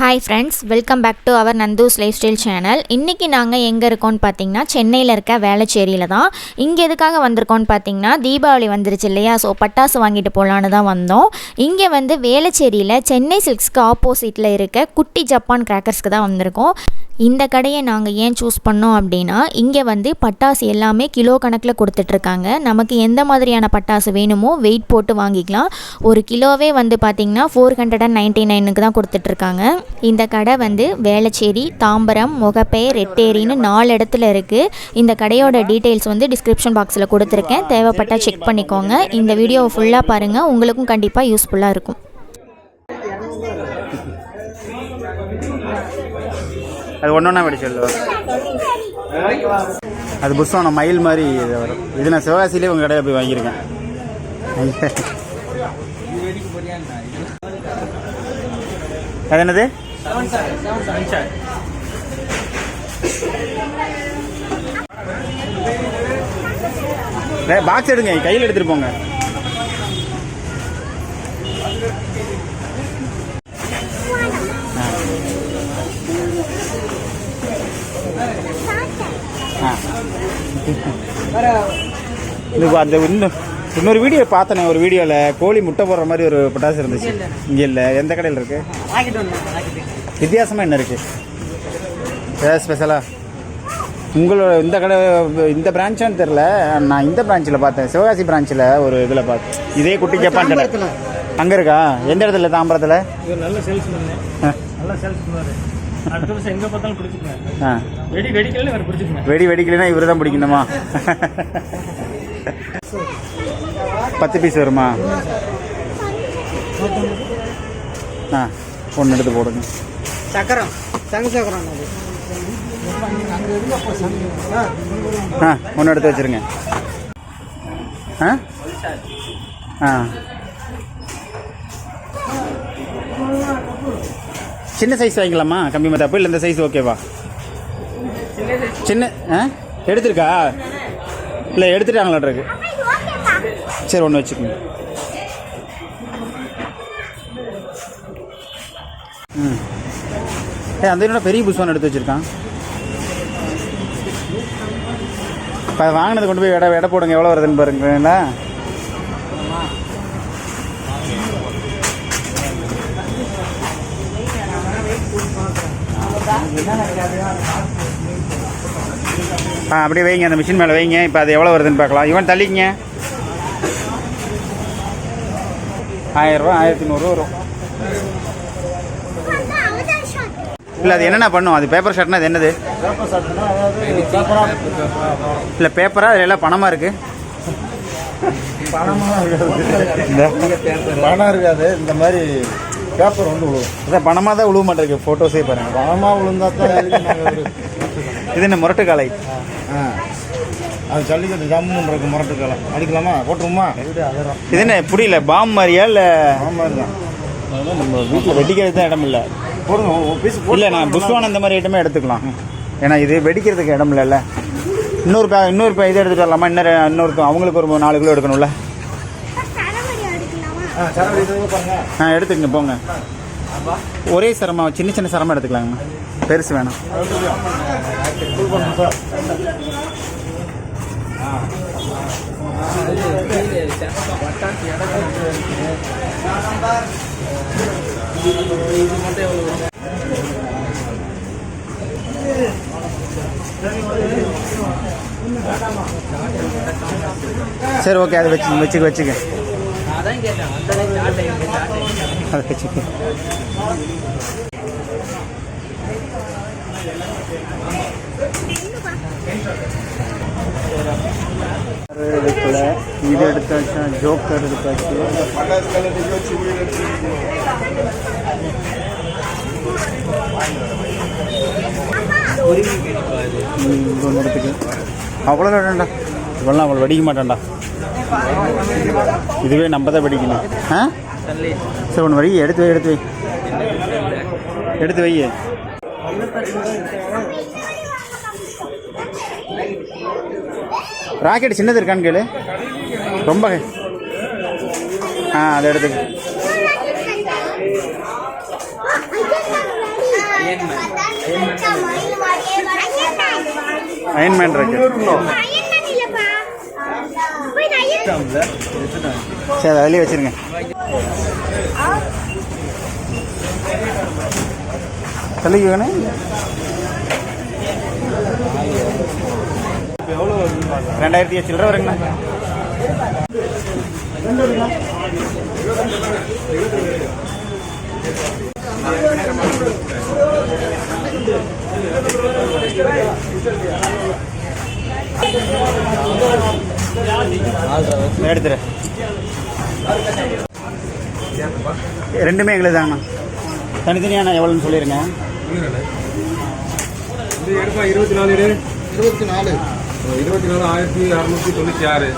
Hi friends welcome back to our Nandhu's lifestyle channel இன்றைக்கி நாங்கள் எங்கே இருக்கோம்னு பார்த்தீங்கன்னா சென்னையில் இருக்க வேளச்சேரியில் தான். இங்கே எதுக்காக வந்திருக்கோம்னு பார்த்தீங்கன்னா தீபாவளி வந்துருச்சு இல்லையா? ஸோ பட்டாசு வாங்கிட்டு போகலான்னு தான் வந்தோம். இங்கே வந்து வேளச்சேரியில் சென்னை சில்க்ஸ்க்கு ஆப்போசிட்டில் இருக்க குட்டி ஜப்பான் கிராக்கர்ஸ்க்கு தான் வந்திருக்கோம். இந்த கடையை நாங்கள் ஏன் சூஸ் பண்ணோம் அப்படின்னா இங்கே வந்து பட்டாசு எல்லாமே கிலோ கணக்கில் கொடுத்துட்ருக்காங்க. நமக்கு எந்த மாதிரியான பட்டாசு வேணுமோ வெயிட் போட்டு வாங்கிக்கலாம். ஒரு கிலோவே வந்து பார்த்திங்கன்னா ஃபோர் ஹண்ட்ரட் அண்ட் நைன்ட்டி நைனுக்கு தான் கொடுத்துட்ருக்காங்க. இந்த கடை வந்து வேளச்சேரி தாம்பரம் முகப்பை ரெட்டேரின்னு நாலு இடத்துல இருக்குது இந்த கடையோட டீட்டெயில்ஸ் வந்து டிஸ்கிரிப்ஷன் பாக்ஸில் கொடுத்துருக்கேன். தேவைப்பட்டால் செக் பண்ணிக்கோங்க. இந்த வீடியோவை ஃபுல்லாக பாருங்கள் உங்களுக்கும் கண்டிப்பாக யூஸ்ஃபுல்லாக இருக்கும். அது ஒன்று ஒன்றா வெடி அது புஷ்ஷான மயில் மாதிரி இது வரும். இது நான் சிவகாசியிலே உங்கள் கடையில் போய் வாங்கியிருக்கேன். அது என்னது? பாக்ஸ் எடுங்க. கையில் எடுத்துகிட்டு போங்க. இது அந்த இன்னும் இன்னொரு வீடியோ பார்த்தனே ஒரு வீடியோவில் கோழி முட்டை போடுற மாதிரி ஒரு பட்டாசு இருந்துச்சு. இங்கே இல்லை எந்த கடையில் இருக்கு? வித்தியாசமாக என்ன இருக்கு? ஏதாவது ஸ்பெஷலா உங்களோட இந்த கடை இந்த பிரான்ச்சான்னு தெரில நான் இந்த பிரான்ச்சில் பார்த்தேன். சிவகாசி பிரான்ச்சில் ஒரு இதில் பார்த்தேன். இதே குட்டி ஜப்பான் கடை. அங்கே இருக்கா? எந்த இடத்துல? தாம்பரத்தில்? நல்ல சேல்ஸ். நல்ல சேல்ஸ் பண்ணுவாரு அடுத்த வருஷம் எங்க பார்த்தாலும் பிடிச்சிக்குவேன் ஆ. வெடி வெடிக்கல இவர் வெடி வெடிக்கலைன்னா இவர் தான் பிடிக்கணுமா? பத்து பீஸ் வருமா? ஆ ஒன்று எடுத்து போடுங்க. சக்கரம். சங்க சக்கரம். அது ஆ ஒன்று எடுத்து வச்சிருங்க. ஆ? ஆ. சின்ன சைஸ் வாங்கிக்கலாமா? கம்மி மத்தாப்பு இல்லை இந்த சைஸ் ஓகேவா சின்ன ஆ? எடுத்துருக்கா? இல்லை எடுத்துட்டாங்களாட்ருக்கு சரி ஒன்று வச்சுக்கோங்க. ம். ஏ அந்த என்னோட பெரிய புஷ்வான் எடுத்து வச்சுருக்கான். இப்போ வாங்கினது கொண்டு போய் எடை எடை போடுங்க எவ்வளோ வருதுன்னு பாருங்களா ஆ அப்படியே வைங்க அந்த மிஷின் மேலே வைங்க. இப்போ அது எவ்வளோ வருதுன்னு பார்க்கலாம். இவன் தள்ளிங்க ஆயிரரூவா ஆயிரத்தி நூறுரூவா வரும். இல்லை அது என்னென்ன பண்ணும்? அது பேப்பர் ஷர்ட்னா அது என்னது? இல்லை பேப்பரா அதில் எல்லாம் பணமாக இருக்குது. இந்த பணம் இருக்காது. இந்த மாதிரி பேப்பர் வந்து விழுவும் அதான் பணமாக தான் விழுவ மாட்டேருக்கு ஃபோட்டோஸே பாருங்க. பணமாக விழுந்தா தான் இது என்ன முரட்டு காலை ஆ. அது ஜல்லிக்கட்டு ஜம்முன்னு இருக்கு முரட்டுக்கலாம் அடிக்கலாமா? போட்டுருமா இது என்ன புரியல பாம் மாதிரியா இல்லை? ஆமாம் தான் நம்ம வீட்டில் வெடிக்கிறது தான் இடம் இல்லை. போடுங்க பீஸ் இல்லை நான் புஷ்வான் இந்த மாதிரி ஐட்டமே எடுத்துக்கலாம். ஏன்னா இது வெடிக்கிறதுக்கு இடம் இல்லைல்ல இன்னொரு பே இன்னொரு இது எடுத்துட்டு வரலாமா? இன்னொரு இன்னொரு அவங்களுக்கு ஒரு நாலு கிலோ எடுக்கணும்ல. ஆ எடுத்துக்கங்க போங்க. ஒரே சிரமம் சின்ன சின்ன சிரமம் எடுத்துக்கலாங்கண்ணா பெருசு வேணாம். சரி ஓகே அதை வச்சு வச்சுக்க வச்சுக்க. அதை வச்சுக்க எடுக்கல இது எடுத்தாச்சா ஜோக்கர் எடுத்தாச்சு ம், அவ்வளோ வேண்டாம்டா இவெல்லாம் அவள் வெடிக்க மாட்டான்டா. இதுவே நம்ம தான் வெடிக்கணும். ஆ? சரி ஒன்று வை எடுத்து வை எடுத்து வை. எடுத்து வை ராக்கெட் சின்னது இருக்கான்னு கேளு. ரொம்ப ஆ அதை எடுத்து அயன்மேன் ராக்கெட். சரி அதை வெளியே வச்சிருங்க. தள்ளிக்கு வேணும் ரெண்டாயிரத்தி சில்லற வருங்கண்ணா. எடுத்துரு. ரெண்டுமே எங்களுக்கு தாங்கண்ணா தனித்தனியான எவ்வளோன்னு சொல்லிடுங்க இது எடுப்பா இருபத்தி நாலு இருபத்தி நாலு இருபத்தி நாலு ஆயிரத்தி அறுநூத்தி தொண்ணூத்தி ஆறு.